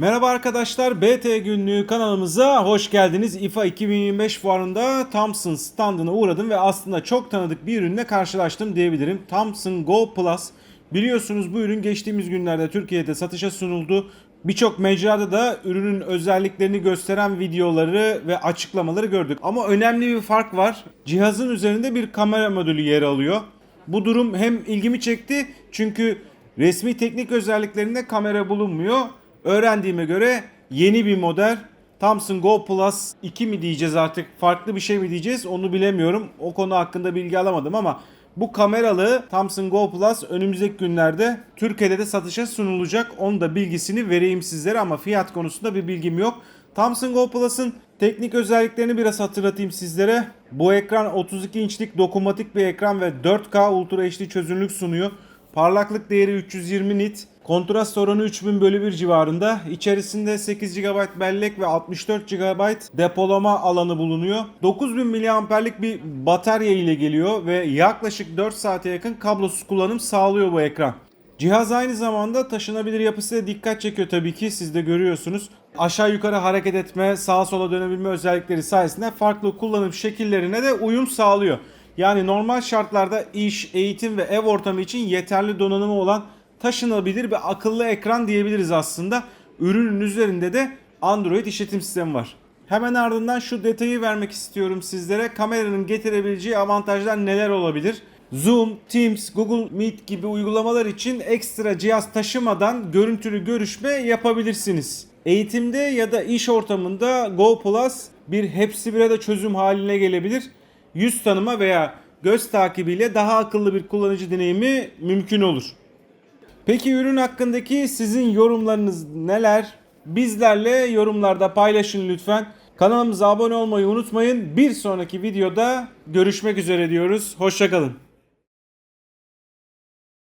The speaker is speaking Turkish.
Merhaba arkadaşlar, BT Günlüğü kanalımıza hoş geldiniz. IFA 2025 fuarında Thomson standına uğradım ve aslında çok tanıdık bir ürünle karşılaştım diyebilirim. Thomson Go Plus. Biliyorsunuz bu ürün geçtiğimiz günlerde Türkiye'de satışa sunuldu. Birçok mecrada da ürünün özelliklerini gösteren videoları ve açıklamaları gördük. Ama önemli bir fark var. Cihazın üzerinde bir kamera modülü yer alıyor. Bu durum hem ilgimi çekti çünkü resmi teknik özelliklerinde kamera bulunmuyor. Öğrendiğime göre yeni bir model Thomson Go Plus 2 mi diyeceğiz artık farklı bir şey mi diyeceğiz onu bilemiyorum. O konu hakkında bilgi alamadım ama bu kameralı Thomson Go Plus önümüzdeki günlerde Türkiye'de de satışa sunulacak. Onun da bilgisini vereyim sizlere ama fiyat konusunda bir bilgim yok. Thomson Go Plus'ın teknik özelliklerini biraz hatırlatayım sizlere. Bu ekran 32 inçlik dokunmatik bir ekran ve 4K Ultra HD çözünürlük sunuyor. Parlaklık değeri 320 nit. Kontrast oranı 3000 bölü 1 civarında. İçerisinde 8 GB bellek ve 64 GB depolama alanı bulunuyor. 9000 mAh'lik bir batarya ile geliyor ve yaklaşık 4 saate yakın kablosuz kullanım sağlıyor bu ekran. Cihaz aynı zamanda taşınabilir yapısıyla dikkat çekiyor tabii ki siz de görüyorsunuz. Aşağı yukarı hareket etme, sağa sola dönebilme özellikleri sayesinde farklı kullanım şekillerine de uyum sağlıyor. Yani normal şartlarda iş, eğitim ve ev ortamı için yeterli donanımı olan taşınabilir bir akıllı ekran diyebiliriz aslında. Ürünün üzerinde de Android işletim sistemi var. Hemen ardından şu detayı vermek istiyorum sizlere. Kameranın getirebileceği avantajlar neler olabilir? Zoom, Teams, Google Meet gibi uygulamalar için ekstra cihaz taşımadan görüntülü görüşme yapabilirsiniz. Eğitimde ya da iş ortamında Go Plus bir hepsi bir arada çözüm haline gelebilir. Yüz tanıma veya göz takibiyle daha akıllı bir kullanıcı deneyimi mümkün olur. Peki ürün hakkındaki sizin yorumlarınız neler? Bizlerle yorumlarda paylaşın lütfen. Kanalımıza abone olmayı unutmayın. Bir sonraki videoda görüşmek üzere diyoruz. Hoşçakalın.